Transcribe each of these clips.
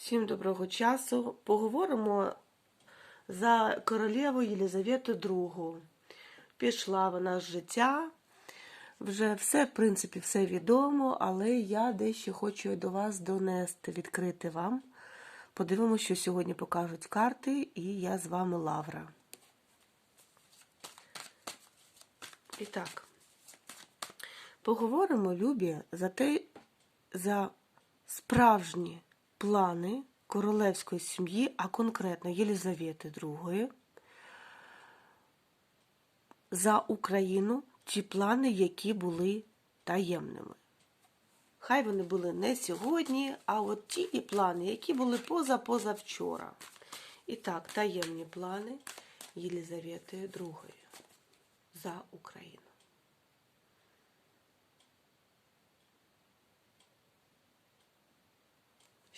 Всім доброго часу. Поговоримо за королеву Єлизавету II. Пішла вона з життя. Вже все, в принципі, все відомо, але я дещо хочу до вас донести, відкрити вам. Подивимося, що сьогодні покажуть карти, і я з вами Лавра. І так, поговоримо, любі, за те, за справжні плани королевської сім'ї, а конкретно Єлизавети II, за Україну ті плани, які були таємними. Хай вони були не сьогодні, а от ті і плани, які були поза-позавчора. І так, таємні плани Єлизавети II за Україну.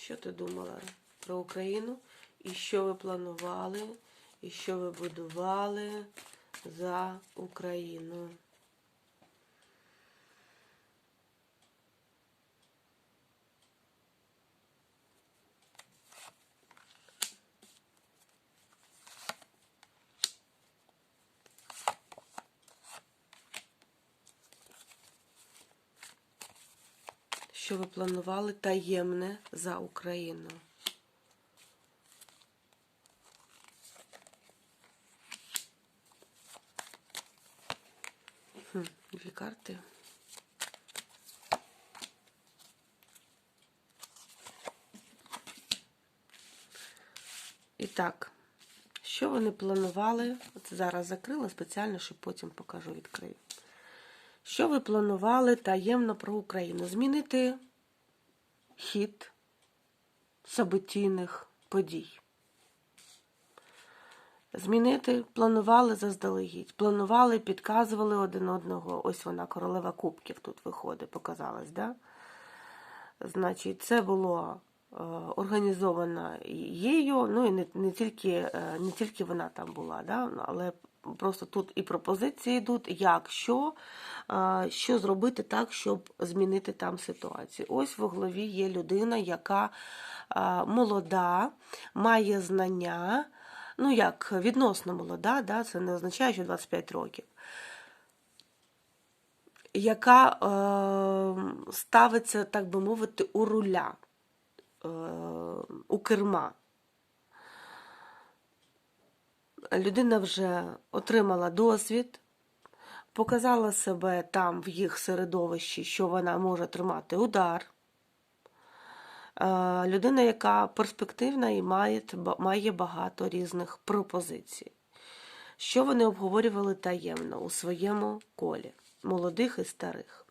Що ти думала про Україну? І що ви планували, і що ви будували за Україну? Що ви планували таємне за Україну? Хм, Дві карти. І так, що вони планували? От зараз закрила спеціально, щоб потім покажу відкрию. Що ви планували таємно про Україну? Змінити хід событійних подій. Змінити планували заздалегідь. Планували, підказували один одного. Ось вона, королева кубків тут виходить, показалась, да? Значить, це було е, організовано її, ну і не, не, тільки, е, не тільки вона там була, да? але просто тут і пропозиції йдуть, як, що, е, що зробити так, щоб змінити там ситуацію. Ось в голові є людина, яка е, молода, має знання, ну як відносно молода, да? це не означає, що 25 років. Яка е, ставиться, так би мовити, у руля, е, у керма. Людина вже отримала досвід, показала себе там в їх середовищі, що вона може тримати удар. Е, людина, яка перспективна і має, має багато різних пропозицій. Що вони обговорювали таємно у своєму колі, молодих і старих.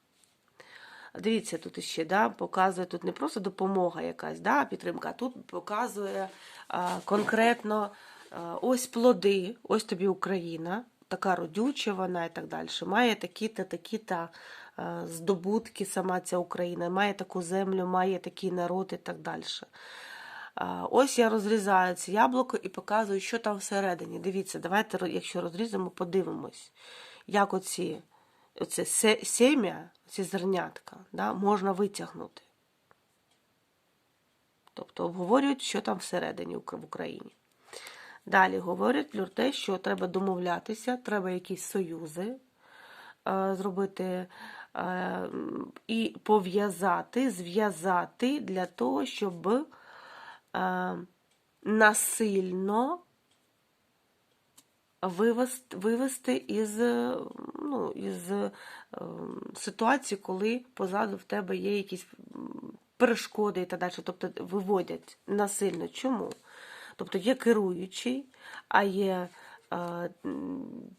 Дивіться, тут ще да, показує тут не просто допомога якась, да, підтримка, а тут показує а, конкретно а, ось плоди, ось тобі Україна, така родюча вона і так далі. Має такі-то, такі-то здобутки сама ця Україна, має таку землю, має такий народ і так далі. Ось я розрізаю це яблуко і показую, що там всередині. Дивіться, давайте, якщо розрізаємо, подивимось, як оці оце сем'я, ці зернятка, да, можна витягнути. Тобто обговорюють, що там всередині в Україні. Далі говорять про те, що треба домовлятися, треба якісь союзи е, зробити е, і пов'язати, зв'язати для того, щоб е, насильно вивести, вивести із ну, із ситуації, коли позаду в тебе є якісь перешкоди і так далі. Тобто виводять насильно. Чому? Тобто є керуючий, а є е,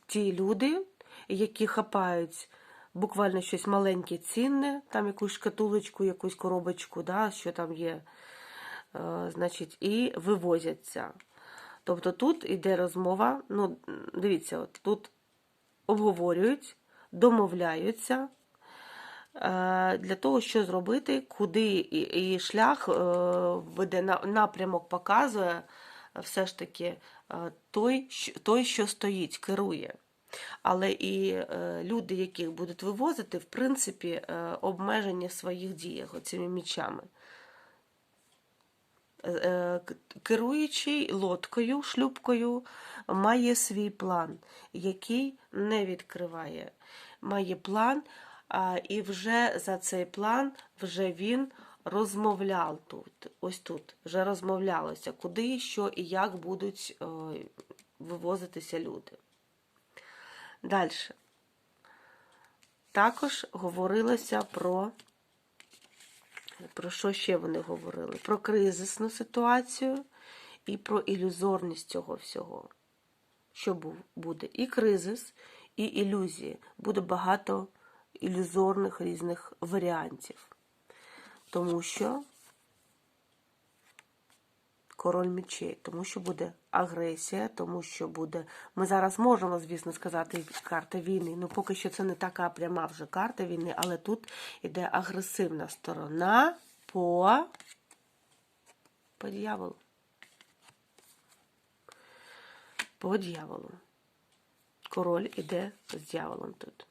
ті люди, які хапають буквально щось маленьке, цінне, там якусь шкатулочку, якусь коробочку, да, що там є, е, значить, і вивозяться. Тобто тут йде розмова, ну, дивіться, от тут обговорюють, домовляються е, для того, що зробити, куди і шлях е, веде напрямок, показує все ж таки е, той, той, що стоїть, керує. Але і люди, яких будуть вивозити, в принципі, обмежені в своїх діях оцими мічами. е, керуючий лодкою, шлюпкою, має свій план, який не відкриває. Має план, і вже за цей план вже він розмовляв тут. Ось тут вже розмовлялося, куди, що і як будуть е, вивозитися люди. Далі. Також говорилося про про що ще вони говорили? Про кризисну ситуацію і про ілюзорність цього всього. Що буде? І кризис, і ілюзії. Буде багато ілюзорних різних варіантів. Тому що король мечей, тому що буде агресія, тому що буде. Ми зараз можемо, звісно, сказати карта війни. Ну поки що це не така пряма вже карта війни, але тут іде агресивна сторона по, по дьяволу. По дьяволу. Король іде з дьяволом тут.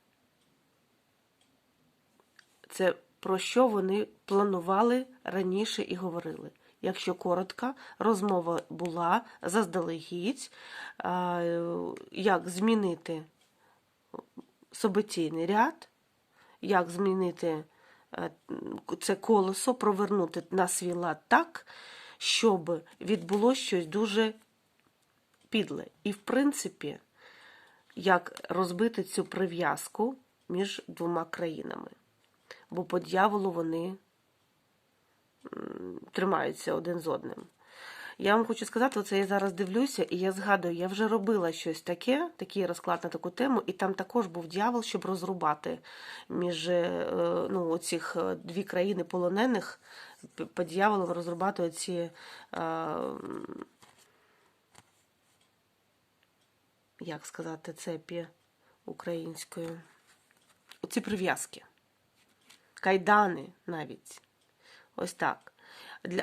Це про що вони планували раніше і говорили. Якщо коротко, розмова була заздалегідь, як змінити событійний ряд, як змінити е, це колесо, провернути на свій лад так, щоб відбулося щось дуже підле. І, в принципі, як розбити цю прив'язку між двома країнами. Бо по дьяволу вони тримаються один з одним. Я вам хочу сказати, оце я зараз дивлюся, і я згадую, я вже робила щось таке, такий розклад на таку тему, і там також був дьявол, щоб розрубати між е, ну, оцих е, дві країни полонених, по дьяволам розрубати оці. е, Як сказати, цепі українською? Оці прив'язки. Кайдани навіть. Ось так.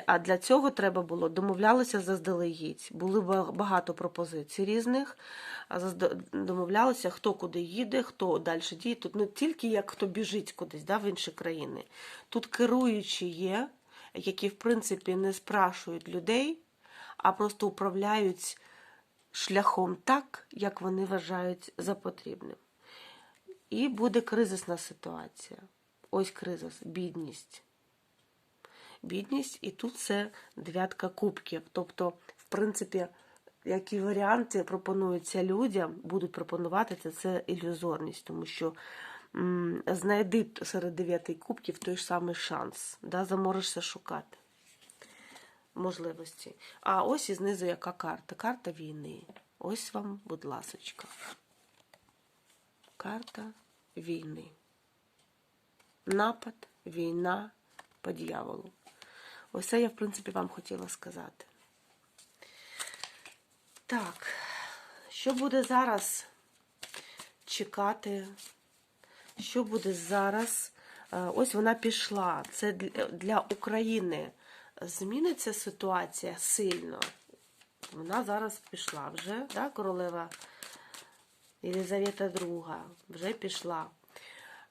А для цього треба було домовлялися заздалегідь. Були багато пропозицій різних. Домовлялися, хто куди їде, хто далі діє. Тут не тільки як хто біжить кудись да, в інші країни. Тут керуючі є, які, в принципі, не спрашують людей, а просто управляють шляхом так, як вони вважають за потрібним. І буде кризисна ситуація. Ось кризис, бідність. Бідність, і тут це дев'ятка кубків. Тобто, в принципі, які варіанти пропонуються людям, будуть пропонувати це, це ілюзорність, тому що м, знайди серед дев'яти кубків той ж самий шанс, да, заморишся шукати можливості. А ось і знизу яка карта? Карта війни. Ось вам, будь ласочка. Карта війни. Напад, війна по дьяволу. Ось це я, в принципі, вам хотіла сказати. Так, що буде зараз чекати? Що буде зараз? Е, Ось вона пішла. Це для- для України зміниться ситуація сильно. Вона зараз пішла вже, да, королева Єлизавета II вже пішла.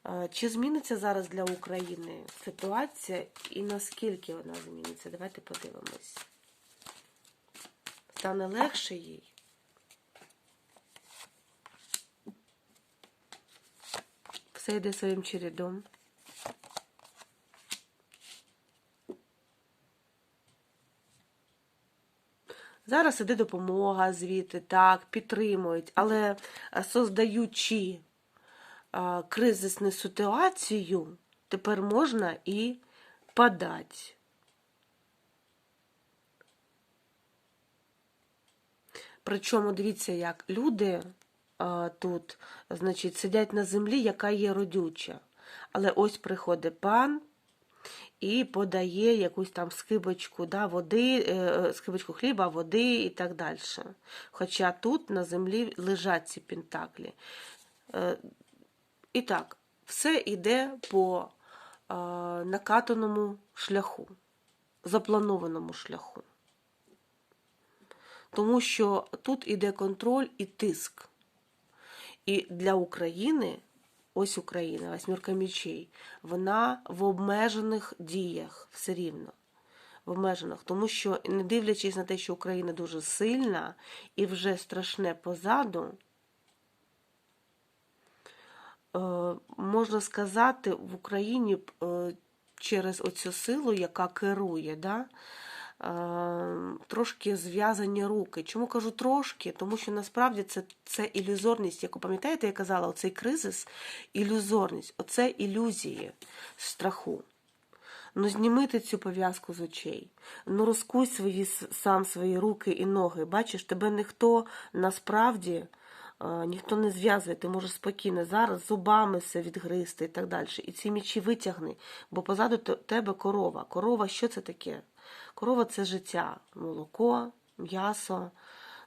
Е, Чи зміниться зараз для України ситуація і наскільки вона зміниться? Давайте подивимось. Стане легше їй. Все йде своїм чередом. Зараз іде допомога звідти, так, підтримують, але е, создаючи кризисну ситуацію, тепер можна і подати. Причому дивіться, як люди тут, значить, сидять на землі, яка є родюча. Але ось приходить пан і подає якусь там скибочку да, води, е, скибочку хліба, води і так далі. Хоча тут на землі лежать ці пентаклі. І так, все йде по е, накатаному шляху, запланованому шляху. Тому що тут іде контроль і тиск. І для України, ось Україна, восьмірка мечей, вона в обмежених діях все рівно. в межах, тому що, не дивлячись на те, що Україна дуже сильна і вже страшне позаду, можна сказати, в Україні е, через оцю силу, яка керує, да, е, трошки зв'язані руки. Чому кажу трошки? Тому що насправді це, це ілюзорність, яку пам'ятаєте, я казала, оцей кризис, ілюзорність, оце ілюзії страху. Ну, знімити цю пов'язку з очей. Ну, розкуй свої, сам свої руки і ноги. Бачиш, тебе ніхто насправді е, ніхто не зв'язує. Ти можеш спокійно зараз зубами все відгризти і так далі. І ці мічі витягни, бо позаду тебе корова. Корова, що це таке? Корова це життя, молоко, м'ясо.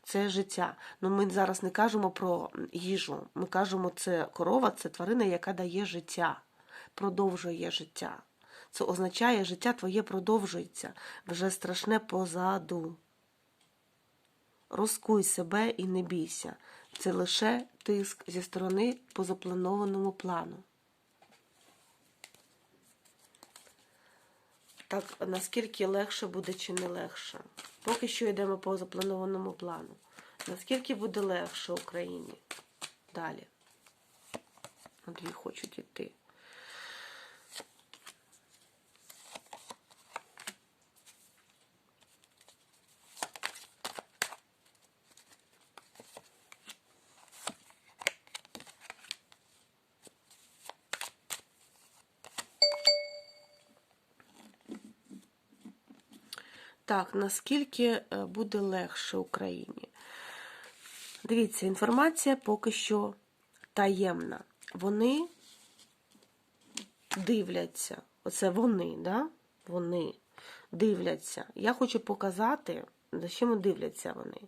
Це життя. Ну ми зараз не кажемо про їжу. Ми кажемо, це корова, це тварина, яка дає життя, продовжує життя. Це означає, життя твоє продовжується вже страшне позаду. Розкуй себе і не бійся. Це лише тиск зі сторони по запланованому плану. Так, наскільки легше буде чи не легше? Поки що йдемо по запланованому плану. Наскільки буде легше Україні? Далі. Дві хочуть йти. Так, наскільки е, буде легше Україні? Дивіться, інформація поки що таємна. Вони дивляться. Оце вони, да? Вони дивляться. Я хочу показати, за чим дивляться вони.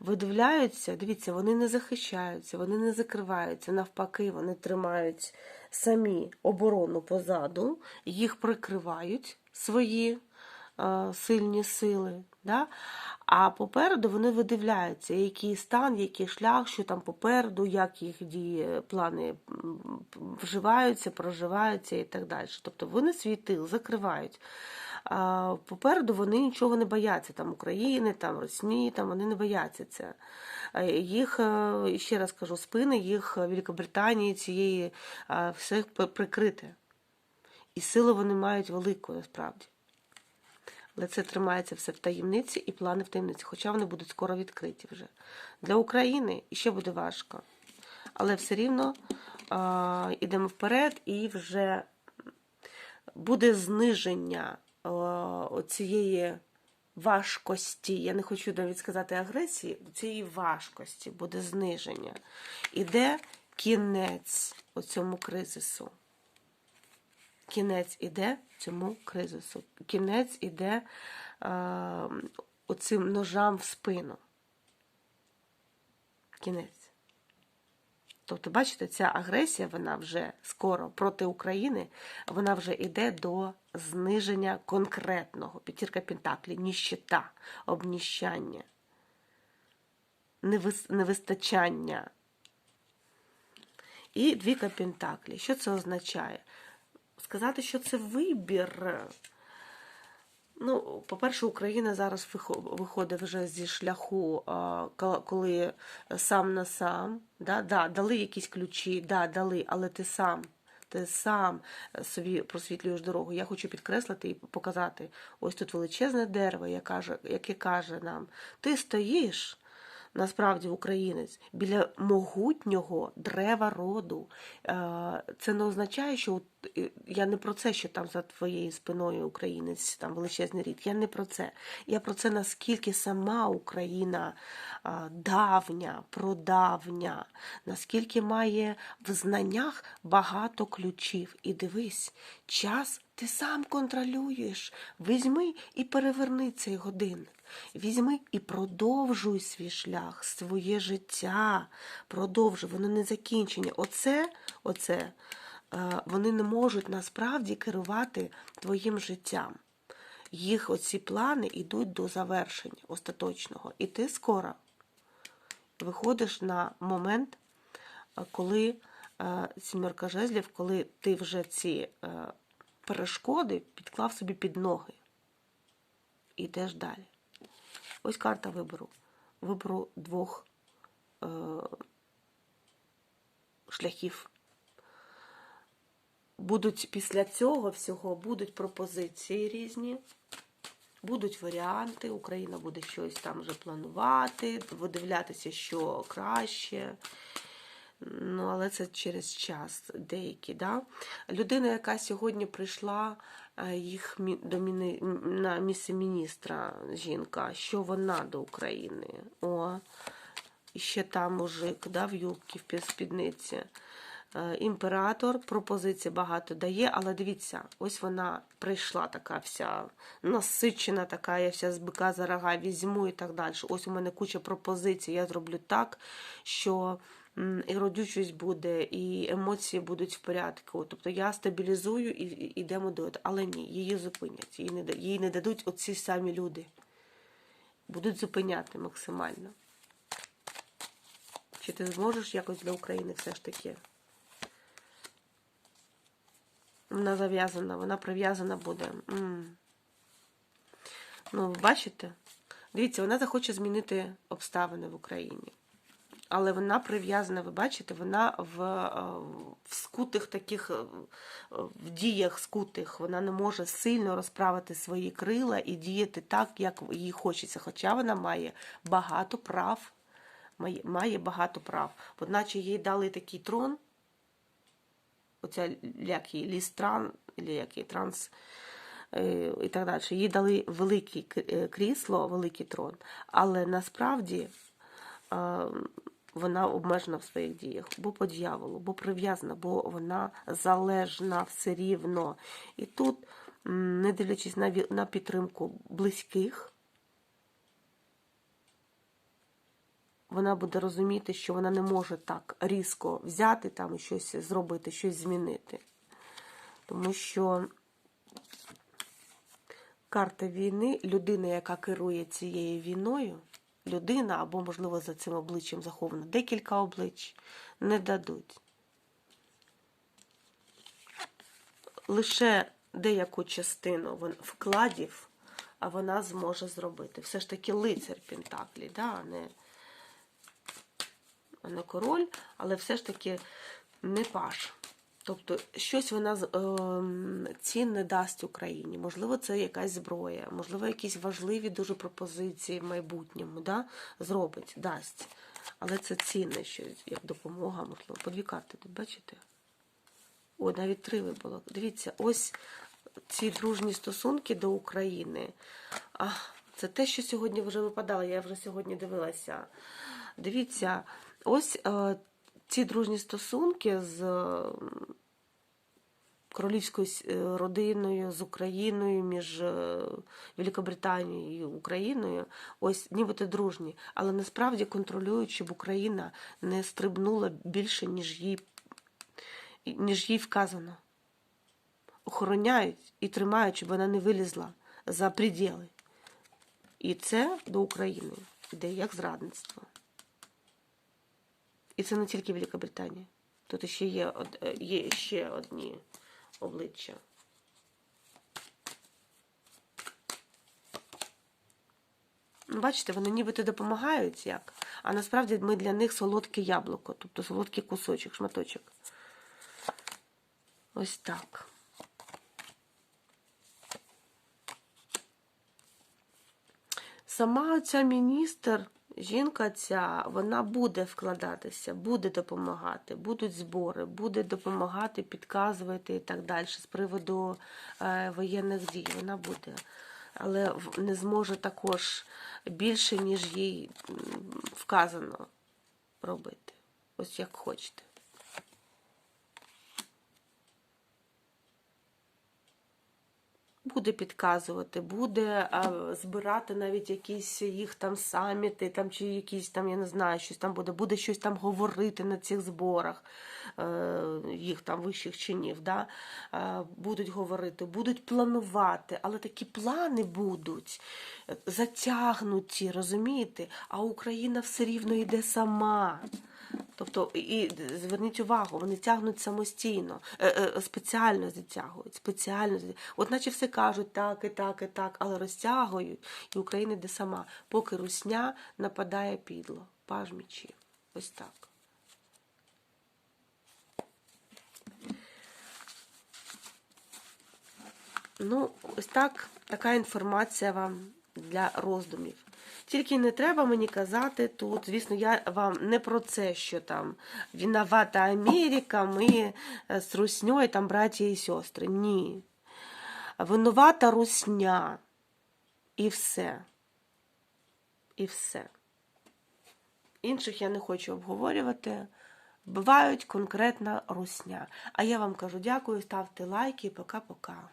Видивляються, дивіться, вони не захищаються, вони не закриваються. Навпаки, вони тримають самі оборону позаду, їх прикривають свої сильні сили. Да? А попереду вони видивляються, який стан, який шлях, що там попереду, як їх дії, плани вживаються, проживаються і так далі. Тобто вони свій тил закривають. А Попереду вони нічого не бояться, там України, там Росії, там вони не бояться це. Їх, е, ще раз кажу, спини, їх Великобританії цієї все прикрите. І силу вони мають велику насправді. Але це тримається все в таємниці і плани в таємниці, хоча вони будуть скоро відкриті вже. Для України ще буде важко. Але все рівно а, йдемо вперед і вже буде зниження а, цієї важкості. Я не хочу навіть сказати агресії, цієї важкості буде зниження. Іде кінець цьому кризису. Кінець іде цьому кризису. Кінець іде е, оцим ножам в спину. Кінець. Тобто, бачите, ця агресія, вона вже скоро проти України, вона вже йде до зниження конкретного. П'ятірка Пентаклі, ніщита, обніщання, невистачання. І двіка Пентаклі. Що це означає? Сказати, що це вибір. Ну, по-перше, Україна зараз виходить вже зі шляху, коли сам на сам. Да, да, Дали якісь ключі, да, дали, але ти сам. Ти сам собі просвітлюєш дорогу. Я хочу підкреслити і показати ось тут величезне дерево, яке каже нам: ти стоїш насправді українець біля могутнього дерева роду. Е, це не означає, що е, я не про це, що там за твоєю спиною українець, там величезний рід. Я не про це. Я про це, наскільки сама Україна давня, продавня, наскільки має в знаннях багато ключів. І дивись, час ти сам контролюєш. Візьми і переверни цей годинник. Візьми і продовжуй свій шлях, своє життя. Продовжуй, воно не закінчення. Оце, оце, е, вони не можуть насправді керувати твоїм життям. Їх оці плани йдуть до завершення остаточного. І ти скоро виходиш на момент, е, коли е, сімерка жезлів, коли ти вже ці перешкоди підклав собі під ноги. і йдеш далі. Ось карта вибору. Вибору двох е, шляхів. Будуть після цього всього будуть пропозиції різні, будуть варіанти. Україна буде щось там вже планувати, видивлятися, що краще. Ну, але це через час деякі. Да? Людина, яка сьогодні прийшла е, їх до міні... на місце міністра, жінка, що вона до України? О, і ще там мужик, да, в юбці, в спідниці. Е, Імператор, пропозицій багато дає, але дивіться, ось вона прийшла така вся насичена, така, я вся з бика за рога візьму і так далі. Ось у мене куча пропозицій. Я зроблю так, що і родючість буде, і емоції будуть в порядку. Тобто я стабілізую і йдемо до цього. Але ні, її зупинять. Їй не, їй не дадуть оці самі люди. Будуть зупиняти максимально. Чи ти зможеш якось для України все ж таки? Вона зав'язана, вона прив'язана буде. М. Ну, бачите? Дивіться, вона захоче змінити обставини в Україні. Але вона прив'язана, ви бачите, вона в, е, в скутих таких, е, в діях скутих. Вона не може сильно розправити свої крила і діяти так, як їй хочеться. Хоча вона має багато прав. Має, має багато прав. От наче їй дали такий трон, оця як її, лістран, або як її, транс е, і так далі. Їй дали велике крісло, великий трон, але насправді е, вона обмежена в своїх діях, бо по дьяволу, бо прив'язана, бо вона залежна все рівно. І тут, не дивлячись на, підтримку близьких, вона буде розуміти, що вона не може так різко взяти там щось зробити, щось змінити. Тому що карта війни, людина, яка керує цією війною, людина або, можливо, за цим обличчям заховано декілька облич, не дадуть. Лише деяку частину вкладів, а вона зможе зробити. Все ж таки лицар Пентаклі, да, а не а не король, але все ж таки не паш. Тобто щось вона ем, цінне дасть Україні. Можливо, це якась зброя, можливо, якісь важливі дуже пропозиції в майбутньому да? зробить, дасть. Але це цінне щось, як допомога, можливо. По дві карти тут бачите? О, навіть три вибуло. Дивіться, ось ці дружні стосунки до України. А, це те, що сьогодні вже випадало. Я вже сьогодні дивилася. Дивіться, ось е, ці дружні стосунки з королівською е, родиною, з Україною, між е, Великобританією і Україною, ось нібито дружні, але насправді контролюють, щоб Україна не стрибнула більше, ніж їй, ніж їй вказано. Охороняють і тримають, щоб вона не вилізла за приділи. І це до України йде як зрадництво. І це не тільки Великобританія. Тут ще є, е, є ще одні обличчя. Ну, Бачите, вони нібито допомагають як, а насправді ми для них солодке яблуко, тобто солодкий кусочок, шматочок. Ось так. Сама ця міністр, жінка ця, вона буде вкладатися, буде допомагати, будуть збори, буде допомагати, підказувати і так далі з приводу е, воєнних дій. Вона буде. Але не зможе також більше, ніж їй вказано робити. Ось як хочете. Буде підказувати, буде а, збирати навіть якісь їх там саміти, там чи якісь там, я не знаю, щось там буде, буде щось там говорити на цих зборах е, їх там вищих чинів. Да? Е, будуть говорити, будуть планувати, але такі плани будуть затягнуті, розумієте? А Україна все рівно йде сама. Тобто, і зверніть увагу, вони тягнуть самостійно, е, е, спеціально затягують, спеціально. От наче все кажуть так і так, і так, але розтягують, і Україна йде сама, поки русня нападає підло. Паж мечів. Ось так. Ну, ось так, така інформація вам для роздумів. Тільки не треба мені казати тут, звісно, я вам не про це, що там виновата Америка, ми е, з русньою, там браття і сестри. Ні. Винувата русня. І все. І все. Інших я не хочу обговорювати. Бувають конкретна русня. А я вам кажу дякую, ставте лайки, пока-пока.